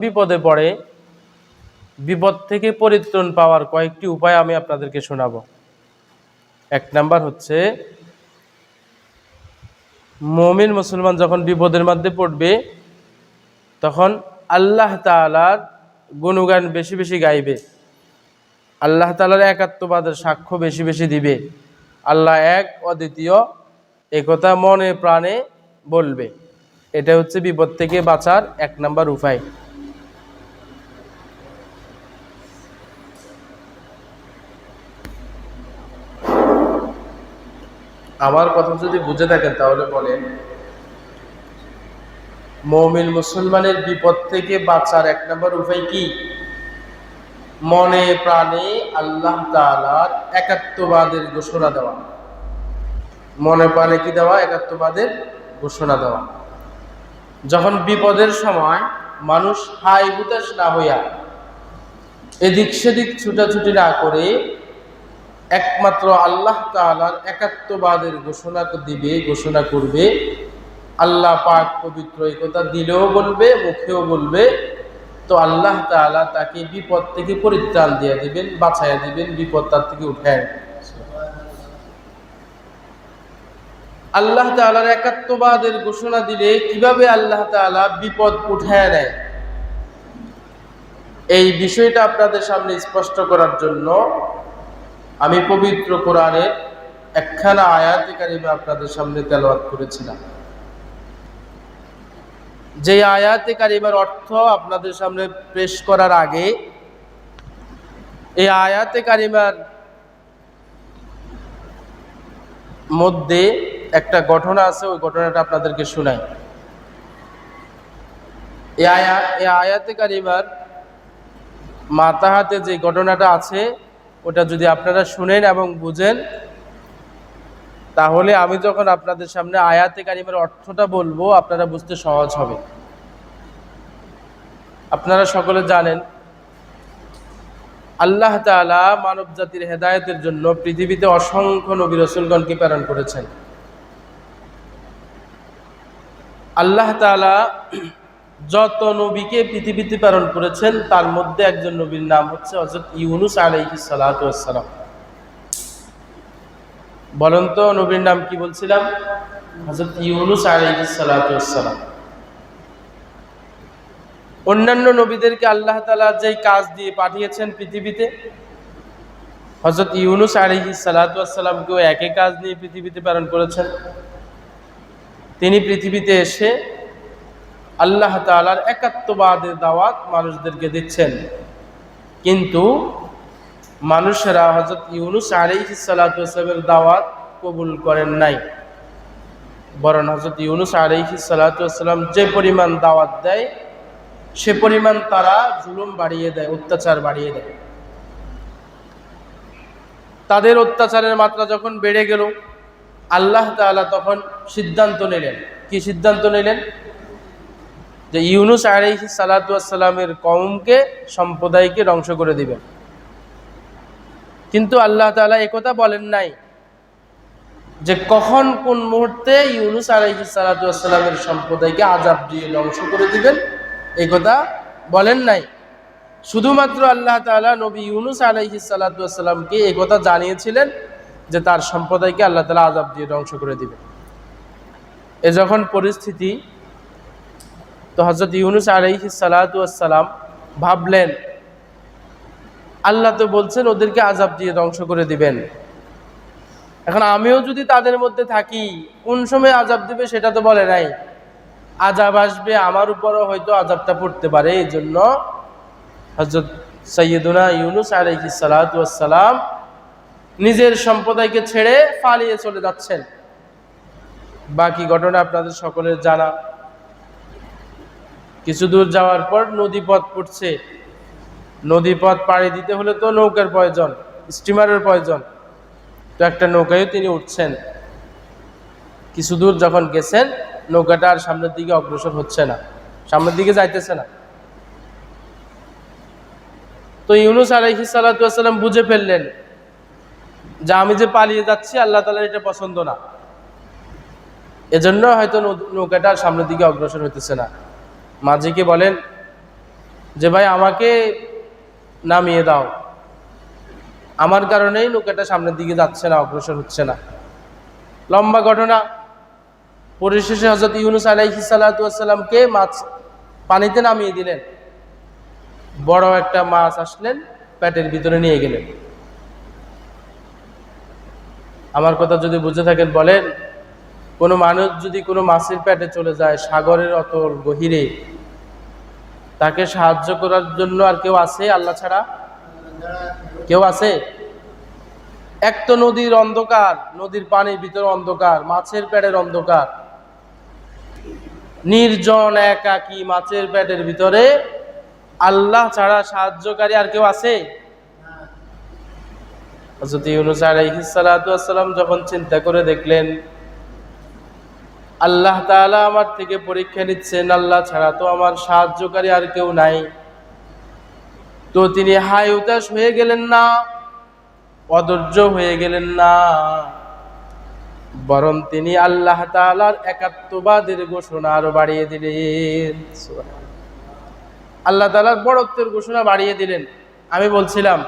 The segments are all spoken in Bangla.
বিপদে পড়ে, বিপদ থেকে পরিত্রাণ পাওয়ার কয়েকটি উপায় আমি আপনাদেরকে শোনাবো। এক নাম্বার হচ্ছে, মমিন মুসলমান যখন বিপদের মধ্যে পড়বে, তখন আল্লাহ তালার গুণগান বেশি বেশি গাইবে। আল্লাহ তালার একাত্মবাদের সাক্ষ্য বেশি বেশি দিবে। আল্লাহ এক, অদ্বিতীয় একথা মনে প্রাণে বলবে। এটা হচ্ছে বিপদ থেকে বাঁচার এক নাম্বার উপায়। আমার কথা যদি বুঝে থাকেন তাহলে বলেন, মৌমিন মুসলমানের বিপদ থেকে বাঁচার এক নম্বর উপায় কি? মনে প্রাণে আল্লাহ তালার একাত্মবাদের ঘোষণা দেওয়া। মনে প্রাণে কি দেওয়া? একাত্মবাদের ঘোষণা দেওয়া। যখন বিপদের সময় মানুষ হাই হুতাশ না হইয়া এদিক সেদিক ছুটাছুটি না করে একমাত্র আল্লাহ তালার একাত্মবাদের ঘোষণা দিবে, ঘোষণা করবে। আল্লাহ পাক পবিত্র এই কথা দিলেও বলবে, মুখেও বলবে। তো আল্লাহ তাআলা তাকে বিপদ থেকে পরিত্রাণ দিয়ে দিবেন, বাঁচাইয়া দিবেন, বিপদ তার থেকে উঠায় আল্লাহ তাআলার একাত্মবাদের ঘোষণা দিলে কীভাবে আল্লাহ তাআলা বিপদ উঠায় নেয়? এই বিষয়টা আপনাদের সামনে স্পষ্ট করার জন্য আমি পবিত্র কোরআনে একখানা আয়াতে কারিমে আপনাদের সামনে তেলাওয়াত করেছিলাম। যে আয়াতে কারিমার অর্থ আপনাদের সামনে পেশ করার আগে, এই আয়াতে কারিমার মধ্যে একটা ঘটনা আছে, ওই ঘটনাটা আপনাদেরকে শোনাই। এই আয়া, এই আয়াতে কারিমার মাথা হাতে যে ঘটনাটা আছে ওটা যদি আপনারা শুনেন এবং বুঝেন, তাহলে আমি যখন আপনাদের সামনে আয়াতে কারিমের অর্থটা বলব, আপনারা বুঝতে সহজ হবে। আপনারা সকলে জানেন, আল্লাহ তাআলা মানব জাতির হেদায়তের জন্য পৃথিবীতে অসংখ্য নবী রসুলগণকে প্রেরণ করেছেন। আল্লাহ তাআলা যত নবীকে পৃথিবীতে প্রেরণ করেছেন, তার মধ্যে একজন নবীর নাম হচ্ছে হজরত ইউনুস আলাইহিস সালাতু ওয়াসসালাম। বলেন তো, নবীর নাম কি বলছিলাম? হজরত ইউনুস আলাইহিস সালাতু ওয়াসসালাম। অন্যান্য নবীদেরকে আল্লাহ তাআলা যেই কাজ দিয়ে পাঠিয়েছেন পৃথিবীতে হজরত ইউনুস আলাইহিস সালাতু ওয়াসসালামকেও একই কাজ নিয়ে পৃথিবীতে প্রেরণ করেছেন। তিনি পৃথিবীতে এসে আল্লাহ তালার একাত্মবাদের দাওয়াত মানুষদেরকে দিচ্ছেন। কিন্তু মানুষেরা হজরত ইউনুস আলিহি সালাতামের দাওয়াত কবুল করেন নাই। বরং হজরত ইউনুস আলিহি সালাতাম যে পরিমাণ দাওয়াত দেয়, সে পরিমাণ তারা জুলুম বাড়িয়ে দেয়, অত্যাচার বাড়িয়ে দেয়। তাদের অত্যাচারের মাত্রা যখন বেড়ে গেল, আল্লাহ তাআলা তখন সিদ্ধান্ত নিলেন। কি সিদ্ধান্ত নিলেন? যে ইউনুস আলাইহি সালাতামের কমকে সম্প্রদায়কে ধ্বংস করে দিবেন কিন্তু আল্লাহ তালা একথা বলেন নাই যে কখন কোন মুহূর্তে ইউনুস আলাইহি সালাতামের সম্প্রদায়কে আজাব দিয়ে ধ্বংস করে দিবেন এই কথা বলেন নাই। শুধুমাত্র আল্লাহ তালা নবী ইউনুস আলাইহি সালাতামকে এই কথা জানিয়েছিলেন যে তার সম্প্রদায়কে আল্লাহ তালা আজাব দিয়ে ধ্বংস করে দিবেন। এ যখন পরিস্থিতি তো হজরত ইউনুস আলাইহি সালাতাম ভাবলেন, আল্লাহ তো বলছেন ওদেরকে আজাব দিয়ে ধ্বংস করে দিবেন। এখন আমিও যদি তাদের মধ্যে থাকি, কোন সময় আজাব দিবে সেটা তো বলে নাই। আজাব আসবে, আমার উপরও হয়তো আজাবটা পড়তে পারে এই জন্য হজরত সৈয়দুনা ইউনুস আলাইহি সালাতাম নিজের সম্প্রদায়কে ছেড়ে পালিয়ে চলে যাচ্ছেন। বাকি ঘটনা আপনাদের সকলের জানা। কিছু দূর যাওয়ার পর নদী পথ পড়ছে। নদী পথ পাড়ি দিতে হলে তো নৌকার প্রয়োজন, স্টিমারের প্রয়োজন। তো একটা নৌকায় তিনি উঠছেন। কিছু দূর যখন গেছেন, নৌকাটা আর সামনের দিকে অগ্রসর হচ্ছে না, সামনের দিকে যাইতেছে না। তো ইউনুস আলাইহি সালাতাম বুঝে ফেললেন যে আমি যে পালিয়ে যাচ্ছি, আল্লাহ তালার এটা পছন্দ না। এজন্য হয়তো নৌকাটা সামনের দিকে অগ্রসর হইতেছে না। মাঝিকে বলেন, যে ভাই, আমাকে নামিয়ে দাও। আমার কারণেই নৌকাটা সামনের দিকে যাচ্ছে না, অগ্রসর হচ্ছে না। লম্বা ঘটনা। পরিশেষে হজরত ইউনুস আলাইহি সালাতামকে মাছ পানিতে নামিয়ে দিলেন। বড় একটা মাছ আসলেন, পেটের ভিতরে নিয়ে গেলেন। আমার কথা যদি বুঝে থাকেন, বলেন কোনো মানুষ যদি কোনো মাছের পেটে চলে যায়, সাগরের অতল গহিরে, তাকে সাহায্য করার জন্য আর কেউ আছে? আল্লাহ ছাড়া? কেউ আছে? এক তো নদীর অন্ধকার, নদীর পানির ভিতরে অন্ধকার, মাছের পেটের অন্ধকার। নির্জন, একাকি মাছের পেটের ভিতরে আল্লাহ ছাড়া সাহায্যকারী আর কেউ আছে? যখন চিন্তা করে দেখলেন আল্লাহ তাআলা আমার থেকে পরীক্ষা নিচ্ছেন, আল্লাহ ছাড়া তো আমার সাহায্যকারী আর কেউ নাই। তো তিনি হাই উতাস হয়ে গেলেন না, অধৈর্য হয়ে গেলেন না, বরং তিনি আল্লাহ তাআলার একাত্মবাদের ঘোষণা আরও বাড়িয়ে দিলেন। আল্লাহ তাআলার বড়ত্বের ঘোষণা বাড়িয়ে দিলেন। আমি বলছিলাম,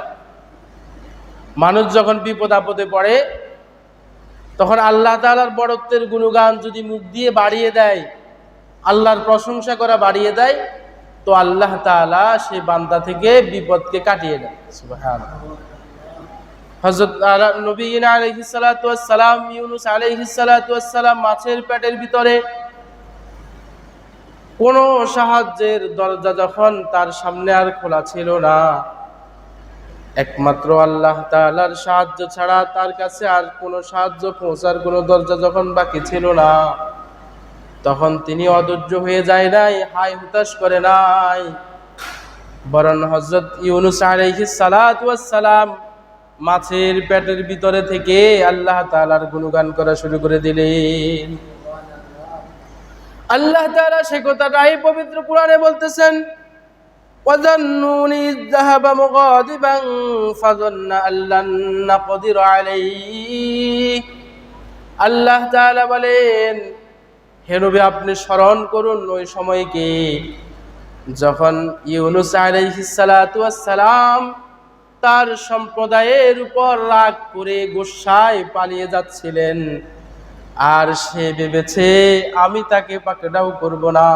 মানুষ যখন বিপদ আপদে পড়ে তখন আল্লাহ তাআলার বড়ত্বের গুণগান যদি মুখ দিয়ে বাড়িয়ে দেয়, আল্লাহর প্রশংসা করা বাড়িয়ে দেয়, তো আল্লাহ তাআলা সে বান্দা থেকে বিপদকে কাটিয়ে দেয় হযরত নবীন আলাইহিস সালাতু ওয়াস সালাম, ইউনূস আলাইহিস সালাতু ওয়াস সালাম মাছের পেটের ভিতরে কোনো সাহায্যের দরজা যখন তার সামনে আর খোলা ছিল না একমাত্র আল্লাহ তাআলার সাহায্য ছাড়া তার কাছে আর কোনো সাহায্য পৌঁছার কোনো দরজা যখন বাকি ছিল না, তখন তিনি অধৈর্য হয়ে যায় নাই হাই হুতাশ করে নাই। বরং হজরত ইউনুস আলাইহিস সালাতু সালাম মাছের পেটের ভিতরে থেকে আল্লাহ তাআলার গুণগান করা শুরু করে দিলেন। আল্লাহ তাআলা সে কথাটাই পবিত্র কোরআনে বলতেছেন وظنون إذ ذهب مغاضبا فظن أن لن نقدر عليه আল্লাহ তাআলা বলেন হে নবী আপনি স্মরণ করুন ওই সময়কে যখন ইউনুস আলাইহিস সালাতু ওয়াস সালাম তার সম্প্রদায়ের উপর রাগ করে গোসায় পালিয়ে যাচ্ছিলেন আর সে ভেবেছে আমি তাকে পাকড়াও করব না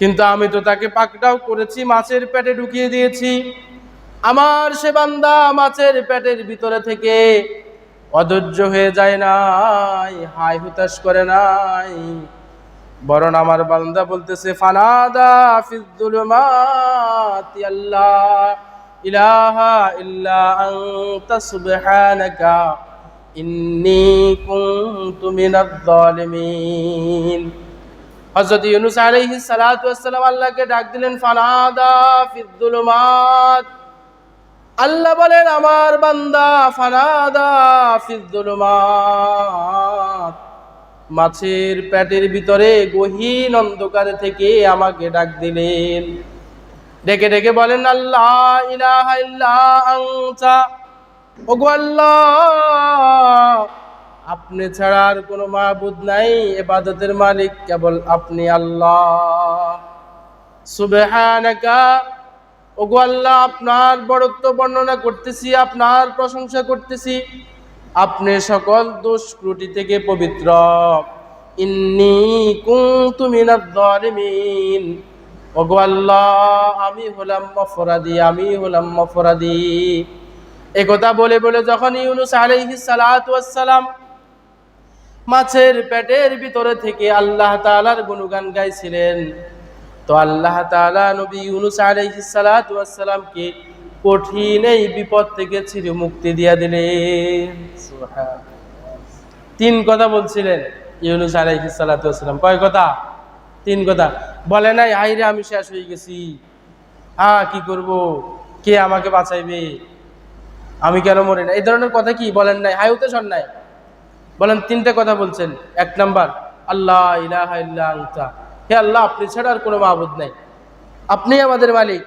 কিন্তু আমি তো তাকে পাকড়াও করেছি, মাছের পেটে ঢুকিয়ে দিয়েছি। আমার সে বান্দা মাছের পেটের ভিতরে থেকে অধৈর্য হয়ে যায় নাই হাই হুতাশ করে নাই। বরং আমার বান্দা বলতেছে, ফানাদা ফিদ্দুলুমাতি আল্লাহ, ইলাহা ইল্লা আনতা সুবহানাকা, ইন্নী কুনতু মিনাজ জালিমিন হযরত ইউনূস আলাইহিস সালাতু ওয়াসসালাম আল্লাহকে ডাক দিলেন, ফানাদা ফিদ্দুলুমাত আল্লাহ বলেন, আমার বান্দা, ফানাদা ফিদ্দুলুমাত মাছের পেটের ভিতরে গহীন অন্ধকার থেকে আমাকে ডাক দিলেন। ডেকে ডেকে বলেন, আল্লাহ ইলাহা ইল্লা আনতা। ওগো আল্লাহ আপনি ছাড়া আর কোনো মাহবুদ নাই, এবাদতের মালিক কেবল আপনি আল্লাহ। ওগো আল্লাহ, আপনার বড়ত্ব বর্ণনা করতেছি, আপনার প্রশংসা করতেছি। আপনি সকল দোষ ত্রুটি থেকে পবিত্র। ইন্নি কুনতু ওগো আল্লাহ, আমি হলাম অপরাধী, আমি হলাম অপরাধী। একথা বলে বলে যখন ইউনুস আলাইহিস সালাতু ওয়াস সালাম মাছের পেটের ভিতরে থেকে আল্লাহ তাআলার গুণগান গাইছিলেন। তো আল্লাহ তাআলা নবী ইউনুস আলাইহিস সালাতু ওয়াস সালামকে কঠিন এই বিপদ থেকে ছিঁড়ে মুক্তি দিয়া দিলেন। তিন কথা বলছিলেন ইউনুস আলাইহিস সালাতু ওয়াস সালাম। কয় কথা? তিন কথা। বলে নাই হাইরে আমি শেষ হয়ে গেছি। হ্যাঁ কি করব? কে আমাকে বাঁচাইবে? আমি কেন মরি না? এই ধরনের কথা কি? বলেন নাই। হাই উত্তেশন নাই। বলেন, তিনটে কথা বলছেন। এক নাম্বার, আল্লাহ ইলাহা আনতা। হে আল্লাহ, আপনি ছাড়া আর কোনো মাহবুদ নাই। আপনি আমাদের মালিক।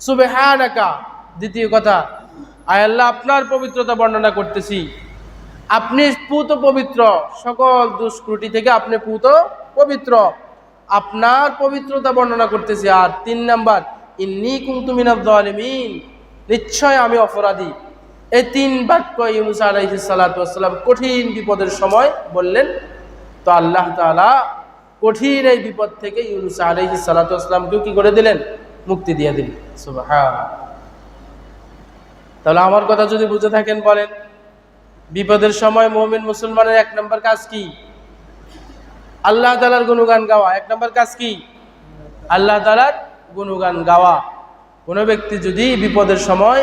সুবহানাকা। দ্বিতীয় কথা, আয় আল্লাহ, আপনার পবিত্রতা বর্ণনা করতেছি। আপনি পুত পবিত্র। সকল দুষ্কৃতি থেকে আপনি পুত পবিত্র। আপনার পবিত্রতা বর্ণনা করতেছি। আর তিন নাম্বার, ইন্নি কুমতুমিনাদ জালিমিন নিশ্চয় আমি অপরাধী। এই তিন বাক্য ইউনুস আলাইহিস সালাতু ওয়াসসালাম কঠিন বিপদের সময় বললেন, তো আল্লাহ তাআলা কঠিন এই বিপদ থেকে ইউনুস আলাইহিস সালাতু ওয়াসসালামকে কি করে দিলেন? মুক্তি দিয়ে দিলেন। হ্যাঁ তাহলে আমার কথা যদি বুঝে থাকেন বলেন, বিপদের সময় মুমিন মুসলমানের এক নম্বর কাজ কি? আল্লাহ তালার গুণগান গাওয়া, এক নম্বর কাজ কি? আল্লাহ তালার গুণগান গাওয়া। কোনো ব্যক্তি যদি বিপদের সময়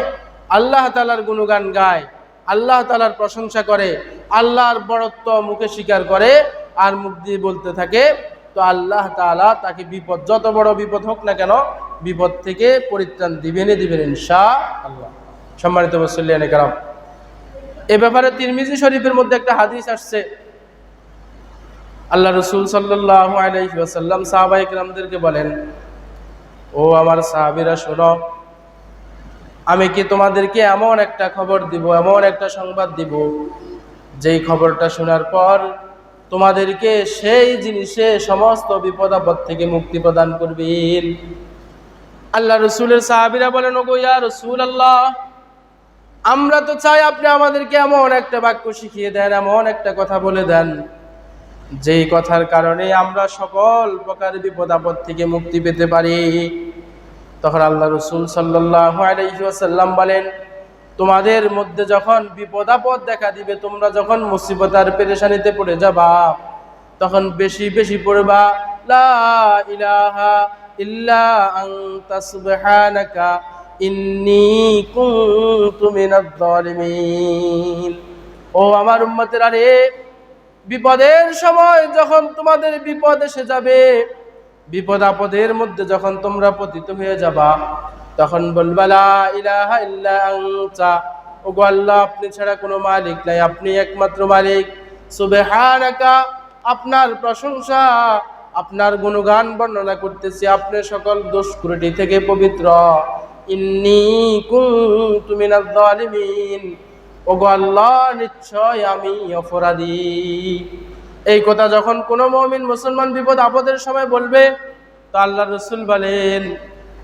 আল্লাহ তালার গুণগান গায়, আল্লাহ তালার প্রশংসা করে, আল্লাহর বড়ত্ব মুখে স্বীকার করে আর মুখ দিয়ে বলতে থাকে, তো আল্লাহ তাআলা তাকে বিপদ, যত বড় বিপদ হোক না কেন, বিপদ থেকে পরিত্রাণ দিবেনই দিবেন ইনশা আল্লাহ সম্মানিত মুসল্লিয়ান এ ব্যাপারে তিরমিজি শরীফের মধ্যে একটা হাদিস আসছে। আল্লাহ রসুল ওয়াসাল্লাম সাহাবা ইকরামদেরকে বলেন, ও আমার সাহাবীরা, শোনো আমি কি তোমাদেরকে এমন একটা খবর দিব, এমন একটা সংবাদ দিব? যেই খবরটা শোনার পর তোমাদেরকে সেই জিনিসে সমস্ত বিপদ আপদ থেকে মুক্তি প্রদান করবেন। আল্লাহ রসুলের সাহাবিরা বলেন, ওগো রসুল আল্লাহ আমরা তো চাই আপনি আমাদেরকে এমন একটা বাক্য শিখিয়ে দেন, এমন একটা কথা বলে দেন। যেই কথার কারণে আমরা সকল প্রকার বিপদ আপদ থেকে মুক্তি পেতে পারি। তখন আল্লাহ রসুল সাল্লাহ আলাইসাল্লাম বলেন, তোমাদের মধ্যে যখন বিপদ আপদ দেখা দিবে, তোমরা যখন মুসিবত আর পেরেশানিতে পড়ে যাবা, তখন বেশি বেশি পড়বা, লা ইলাহা ও আমার বিপদের সময় যখন তোমাদের বিপদ এসে যাবে বিপদ আপদের মধ্যে যখন তোমরা পতিত হয়ে যাবা, তখন বলবা, লা ইলাহা ইল্লা আনতা। ও গো আল্লাহ, আপনি ছাড়া কোনো মালিক নাই, আপনি একমাত্র মালিক। সুবহানাকা, আপনার প্রশংসা, আপনার গুণগান বর্ণনা করতেছি, আপনি সকল দোষ ত্রুটি থেকে পবিত্র। ইন্নি কুনতু মিনাজ জালিমিন। ওগো আল্লাহ, নিশ্চয় আমি অপরাধী। এই কথা যখন কোনো মমিন মুসলমান বিপদ আপদের সময় বলবে, তো আল্লাহ রসুল বলেন,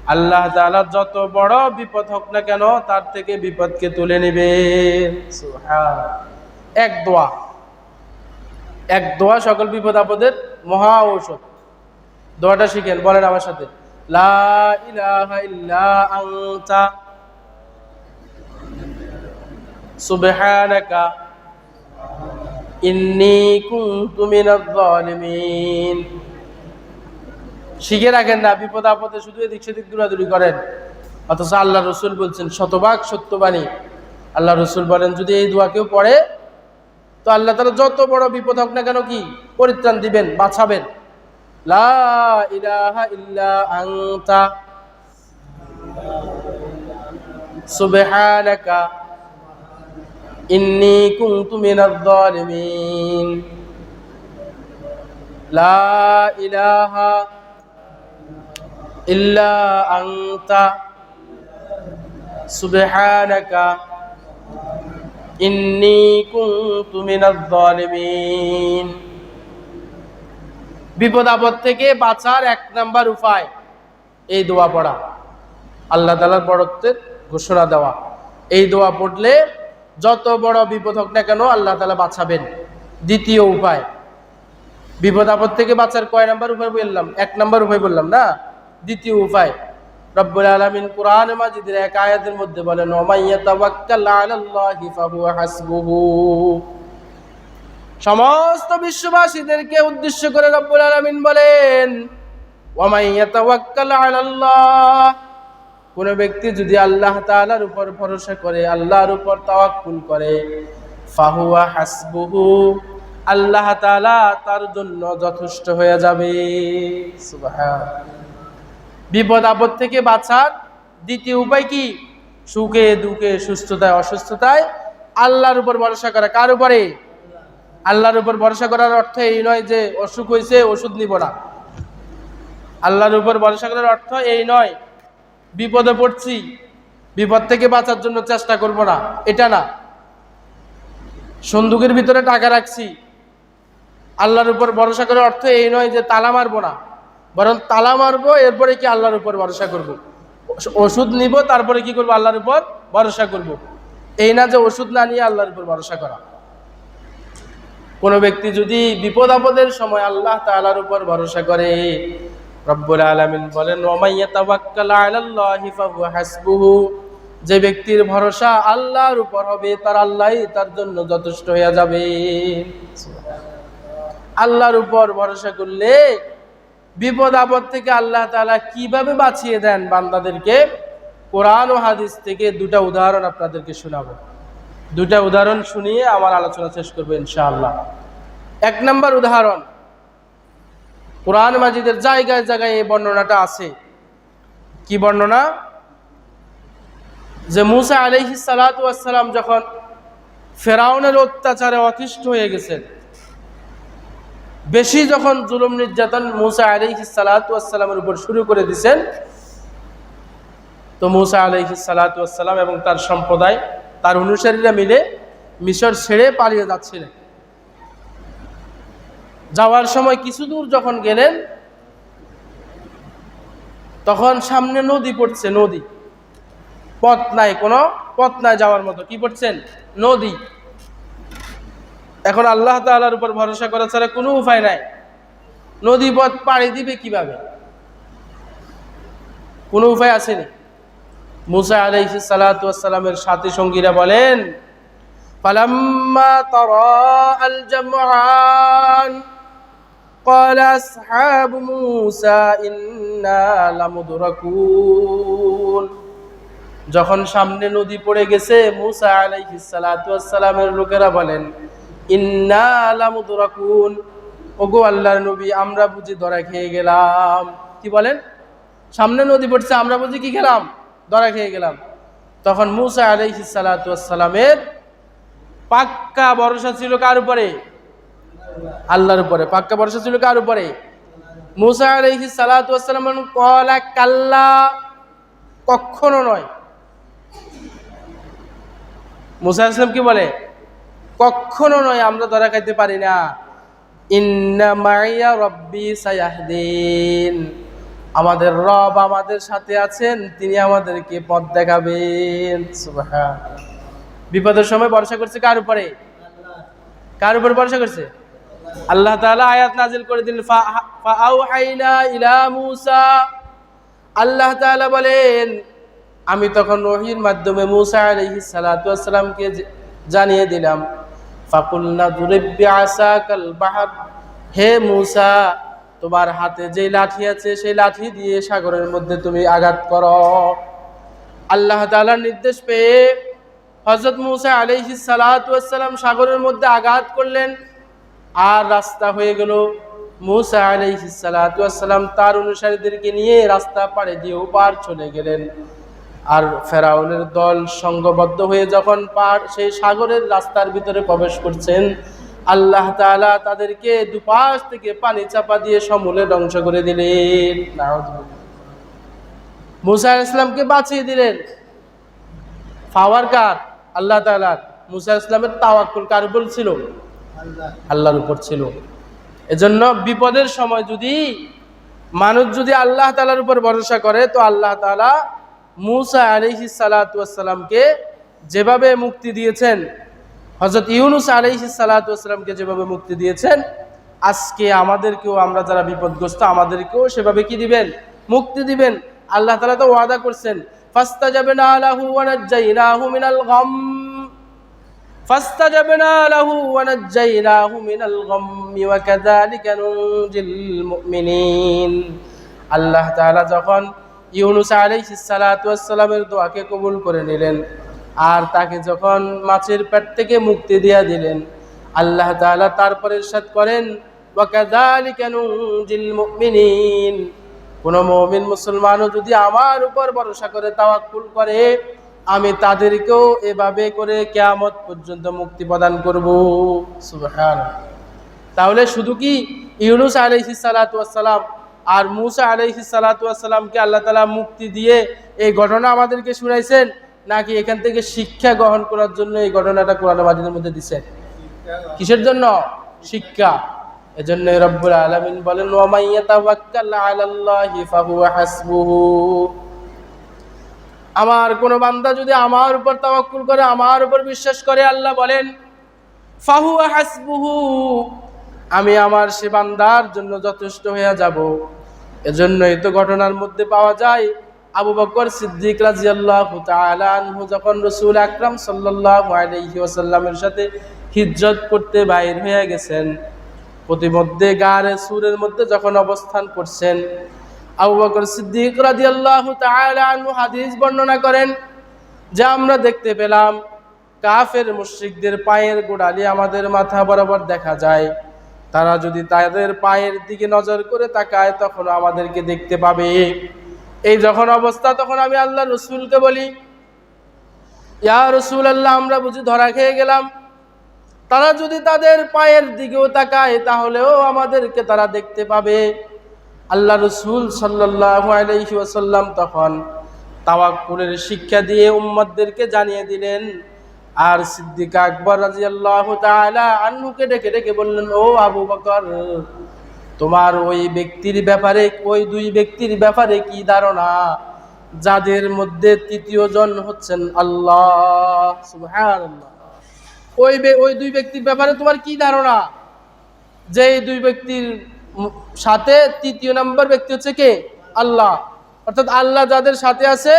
আল্লাহ তাআলা যত বড় বিপদ হোক না কেন, তার থেকে বিপদকে তুলে নেবে। এক দোয়া। এক দোয়া সকল বিপদ আপদের মহা ঔষধ। দোয়াটা শিখেন, বলেন আমার সাথে। লা ইন্নী কুনতু মিনাজ শিখে রাখেন না, বিপদ আপদে শুধু এদিক সেদিক দৌড়াদৌড়ি করেন। অথচ আল্লাহ রসুল বলছেন, শতভাগ সত্যবাণী। আল্লাহ রসুল বলেন, যদি এই দোয়া কেউ পড়ে, তো আল্লাহ তারা যত বড় বিপদ হোক না কেন কি? পরিত্রাণ দিবেন, বাঁচাবেন। সুবহানাকা ইন্নী কুনতু মিনাজ জালিমিন লা ইলাহা ইল্লা আনতা। সুবহানাকা। ইন্নী কুনতু মিনাজ জালিমিন বিপদ আপদ থেকে বাঁচার এক নাম্বার উপায়, এই দোয়া পড়া। আল্লাহ তালার বড়ত্বের ঘোষণা দেওয়া। এই দোয়া পড়লে যত বড় বিপদ হোক না কেন আল্লাহ তালা বাঁচাবেন। দ্বিতীয় উপায়। বিপদ আপদ থেকে বাঁচার কয় নাম্বার উপায় বললাম? এক নাম্বার উপায় বললাম না? দ্বিতীয় উপায়। রব্বুল আলামিন কোরআন মাজিদের এক আয়াতের মধ্যে বলেন ওমাইয়া সমস্ত বিশ্ববাসীদেরকে উদ্দেশ্য করে রব্বুল আলামিন বলেন ওয়ামাইয়া তাওয়াক্কাল আলাল্লাহ কোন ব্যক্তি যদি আল্লাহ তাআলার উপর ভরসা করে, আল্লাহর উপর তাওয়াক্কুল করে, ফাহুয়া হাসবুহু, আল্লাহ তাআলা তার জন্য যথেষ্ট হয়ে যাবে। বিপদ আপদ থেকে বাঁচার দ্বিতীয় উপায় কি? সুখে, দুঃখে, সুস্থতায়, অসুস্থতায় আল্লাহর উপর ভরসা করা। কার উপরে? আল্লাহর উপর ভরসা করার অর্থ এই নয় যে অসুখ হয়েছে ওষুধ নিব না। আল্লাহর উপর ভরসা করার অর্থ এই নয় বিপদে পড়ছি। বিপদ থেকে বাঁচার জন্য চেষ্টা করব না। এটা না। সন্দুকের ভিতরে টাকা রাখছি। আল্লাহর উপর ভরসা করার অর্থ এই নয় যে তালা মারবো না। বরং তালা মারবো, এরপরে কি আল্লাহর উপর ভরসা করব। ওষুধ নিব, তারপরে কি করব? আল্লাহর উপর ভরসা করব। এই না যে ওষুধ না নিয়ে আল্লাহর উপর ভরসা করা। কোনো ব্যক্তি যদি বিপদ আপদের সময় আল্লাহ তাআলার উপর ভরসা করে রব্বুল আলামিন বলেন যে ব্যক্তির ভরসা আল্লাহর উপর হবে, তার আল্লাহই তার জন্য যথেষ্ট হয়ে যাবে। আল্লাহর উপর ভরসা করলে বিপদ আপদ থেকে আল্লাহ তাআলা কীভাবে বাঁচিয়ে দেন বান্দাদেরকে? কোরআন ও হাদিস থেকে দুটা উদাহরণ আপনাদেরকে শোনাবো। দুটা উদাহরণ শুনিয়ে আমার আলোচনা শেষ করব ইনশাআল্লাহ। এক নম্বর উদাহরণ কোরআন মাজিদের জায়গায় জায়গায় এই বর্ণনাটা আছে। কি বর্ণনা? যে মুসা আলহি সালাতাম যখন ফেরাউনের অত্যাচারে অতিষ্ঠ হয়ে গেছেন, বেশি যখন জুলুম নির্যাতন মুসা আলহি সালাতামের উপর শুরু করে দিছেন, তো মুসা আলহি সালাতাম এবং তার সম্প্রদায়, তার অনুসারীরা মিলে মিশর ছেড়ে পালিয়ে যাচ্ছিলেন। যাওয়ার সময় কিছু দূর যখন গেলেন, তখন সামনে নদী পড়ছে, নদী। পথ নাই কোনো, পথ নাই যাওয়ার মতো। কি পড়ছেন? নদী। এখন আল্লাহ তাআলার উপর ভরসা করা ছাড়া কোনো উপায় নাই। নদী পথ পাড়ি দিবে কীভাবে? কোনো উপায় আসেনি মুসা আলাইহি সালাতু ওয়াসসালামের সাথী সঙ্গীরা বলেন, ফালাম্মা তারাআল জামআন। قال أصحاب موسى إنا لمدركون যখন সামনে নদী পড়ে গেছে মুসা আলাইহিস সালাতু ওয়াসসালামের লোকেরা বলেন ইন্না লামুদরাকুন ওগো আল্লাহর নবী আমরা বুঝি ধরা খেয়ে গেলাম কি বলেন সামনে নদী পড়ছে আমরা বুঝি কি গেলাম ধরা খেয়ে গেলাম তখন মুসা আলাইহিস সালাতু ওয়াসসালামের পাক্কা ভরসা ছিল কার উপরে আল্লাহর উপরে, পাক্কা ভরসা ছিল কার উপরে? মুসা আলাইহি সালাতু ওয়াসসালাম কলা কাল্লা কখনো নয়। মুসা আসলাম কি বলে? কখনো নয়, আমরা ধরা খাইতে পারি না। ইন্না মাইয়া রব্বি সায়াহদিন। আমাদের রব আমাদের সাথে আছেন, তিনি আমাদেরকে পথ দেখাবেন। বিপদের সময় ভরসা করছে কার উপরে? কার উপর ভরসা করছে? আল্লাহ তাআলা আয়াত নাজিল করে দিলেন ইলা আল্লাহ তাআলা বলেন, আমি তখন ওহীর মাধ্যমে মূসা আলাইহিস সালাতু জানিয়ে দিলাম হে মূসা, তোমার হাতে যে লাঠি আছে, সেই লাঠি দিয়ে সাগরের মধ্যে তুমি আঘাত করো। আল্লাহ তাআলার নির্দেশ পেয়ে হযরত মুসা আলাইহিস সালাতু সাগরের মধ্যে আঘাত করলেন। আর রাস্তা হয়ে গেল। মুসা আলাইহিসালাম তার অনুসারীদেরকে নিয়ে রাস্তা পাড়ে দিয়ে পার চলে গেলেন। আর ফেরাউনের দল সংঘবদ্ধ হয়ে যখন পার সেই সাগরের রাস্তার ভিতরে প্রবেশ করছেন, আল্লাহ তাআলা তাদেরকে দুপাশ থেকে পানি চাপা দিয়ে সমূলে ধ্বংস করে দিলেন। মুসা ইসলামকে বাঁচিয়ে দিলেন। ফাওয়ার কার আল্লাহ তাআলা মুসা ইসলামের তাওয়াক্কুল কার বলছিল? আল্লাহর উপর ছিল। এজন্য বিপদের সময় যদি মানুষ যদি আল্লাহ তালার উপর ভরসা করে, তো আল্লাহ তালা মুসা আলিহি সালাতামকে যেভাবে মুক্তি দিয়েছেন হজরত ইউনুস আলিহি সালাতামকে যেভাবে মুক্তি দিয়েছেন, আজকে আমাদেরকেও আমরা যারা বিপদগ্রস্ত, আমাদেরকেও সেভাবে কি দিবেন? মুক্তি দিবেন। আল্লাহ তালা তো ওয়াদা করছেন ফাস্তা না আলাহু মিনাল গাম। فاستجبنا له ونجيناه من الغم وكذلك ننجي المؤمنين আল্লাহ তাআলা যখন ইউনুস আলাইহিস সালাতু ওয়াসসালামের দোয়াকে কবুল করে নিলেন আর তাকে যখন মাছের পেট থেকে মুক্তি দিয়া দিলেন আল্লাহ তাআলা তারপরে ইরশাদ করেন ওয়াকাযালিকা নুনজিল মুমিনিন কোন মুমিন মুসলমানও যদি আমার উপর ভরসা করে তাওয়াক্কুল করে আমি তাদেরকেও এভাবে করে কেয়ামত পর্যন্ত মুক্তি প্রদান করব। সুবহান তাহলে শুধু কি ইউনুস আলাইহিস সালাতু ওয়াসসালাম আর মুসা আলাইহিস সালাতু ওয়াসসালামকে আল্লাহ তাআলা মুক্তি দিয়ে এই ঘটনা আমাদেরকে শুনাইছেন, নাকি এখান থেকে শিক্ষা গ্রহণ করার জন্য এই ঘটনাটা কোরআন মাজিদের মধ্যে দিছেন? কিসের জন্য? শিক্ষা। এজন্য রব্বুল আলামিন বলেন ওয়ামাই ইয়াতাওয়াক্কাল আলাল্লাহি হাসবুহু। আমার কোন বান্দা যদি আমার উপর তাওয়াক্কুল করে, আমার উপর বিশ্বাস করে, আল্লাহ বলেন, ফাহুয়া হাসবুহু আমি আমার সে বান্দার জন্য যথেষ্ট হয়ে যাব। এজন্যই তো ঘটনার মধ্যে পাওয়া যায়, আবু বকর সিদ্দিক রাজিয়াল্লাহু তাআলা আনহু যখন রাসূল আকরাম সাল্লাল্লাহু আলাইহি ওয়াসাল্লামের সাথে হিজরত করতে বাইর হয়ে গেছেন, প্রতিমধ্যে গারে সুরের মধ্যে যখন অবস্থান করছেন আবু বকর সিদ্দিক রাদিয়াল্লাহু তাআলা আনহু হাদিস বর্ণনা করেন যা আমরা দেখতে পেলাম, কাফের মুশরিকদের পায়ের গোড়ালি আমাদের মাথা বরাবর দেখা যায়। তারা যদি তাদের পায়ের দিকে নজর করে তাকায়, তখন আমাদেরকে দেখতে পাবে। এই যখন অবস্থা, তখন আমি আল্লাহ রসুলকে বলি, ইয়া রসুল আল্লাহ আমরা বুঝি ধরা খেয়ে গেলাম। তারা যদি তাদের পায়ের দিকেও তাকায়, তাহলেও আমাদেরকে তারা দেখতে পাবে। আল্লাহ রসুল ওয়াসাল্লাম তখন তাওয়াক্কুলের শিক্ষা দিয়ে উম্মদদেরকে জানিয়ে দিলেন। আর সিদ্দিক আকবর রাজিয়াল্লাহু তাআলা আনহুকে ডেকে ডেকে বললেন, ও আবু বকর, তোমার ওই ব্যক্তির ব্যাপারে, ওই দুই ব্যক্তির ব্যাপারে কি ধারণা? যাদের মধ্যে তৃতীয় জন হচ্ছেন আল্লাহ ওই ওই দুই ব্যক্তির ব্যাপারে তোমার কি ধারণা? যে দুই ব্যক্তির সাথে তৃতীয় নম্বর ব্যক্তি হচ্ছে কে? আল্লাহ। অর্থাৎ আল্লাহ যাদের সাথে আছে,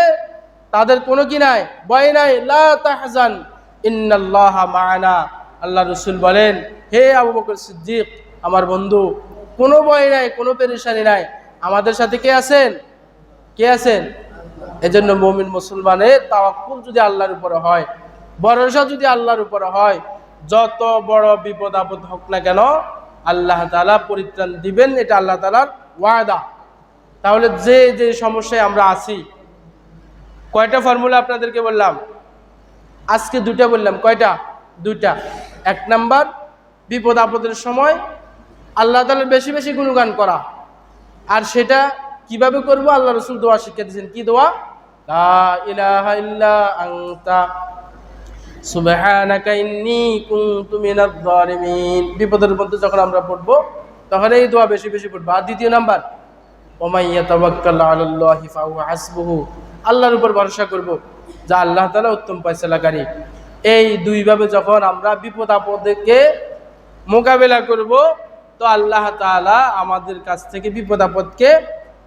তাদের কোনো কি নাই? ভয় নাই। লা তাহজান। ইন্নাল্লাহ মা'ানা। আল্লাহ রসুল বলেন, হে আবু বকর সিদ্দিক, আমার বন্ধু, কোনো ভয় নাই, কোনো পেরেশানি নাই। আমাদের সাথে কে আছেন? কে আছেন? এজন্য মমিন মুসলমানের তাওয়াক্কুল যদি আল্লাহর উপরে হয়, ভরসা যদি আল্লাহর উপরে হয়, যত বড় বিপদ আপদ হোক না কেন আল্লাহ তালা পরিত্রাণ দিবেন, এটা আল্লাহ তালার ওয়াদা। তাহলে যে যে সমস্যায় আমরা আছি, কয়টা ফর্মুলা আপনাদেরকে বললাম? আজকে দুইটা বললাম, কয়টা? দুইটা। এক নাম্বার, বিপদ আপদের সময় আল্লাহ তাআলার বেশি বেশি গুণগান করা। আর সেটা কীভাবে করব? আল্লাহ রসুল দোয়া শিক্ষা দিয়েছেন। কি দোয়া? ইলাহা ইল্লা আনতা। বিপদের মধ্যে যখন আমরা পড়ব, তখন এই দোয়া বেশি বেশি পড়ব। আর দ্বিতীয় নাম্বার আল্লাহর উপর ভরসা করব, যা আল্লাহ তালা উত্তম ফয়সালাকারী। এই দুইভাবে যখন আমরা বিপদ আপদকে মোকাবেলা করব, তো আল্লাহ তাআলা আমাদের কাছ থেকে বিপদ আপদকে,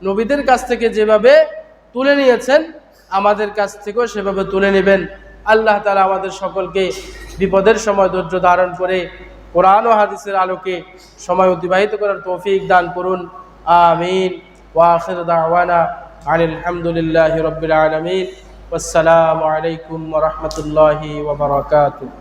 নবীদের কাছ থেকে যেভাবে তুলে নিয়েছেন, আমাদের কাছ থেকেও সেভাবে তুলে নেবেন। আল্লাহ তালা আমাদের সকলকে বিপদের সময় ধৈর্য ধারণ করে কোরআন ও হাদিসের আলোকে সময় অতিবাহিত করার তৌফিক দান করুন। আমিন। ওয়াখির দাওয়ানা আনিল হামদুলিল্লাহি রাব্বিল আলামিন। ওয়াসসালামু আলাইকুম রাহমাতুল্লাহি ওয়া বারাকাতুহু।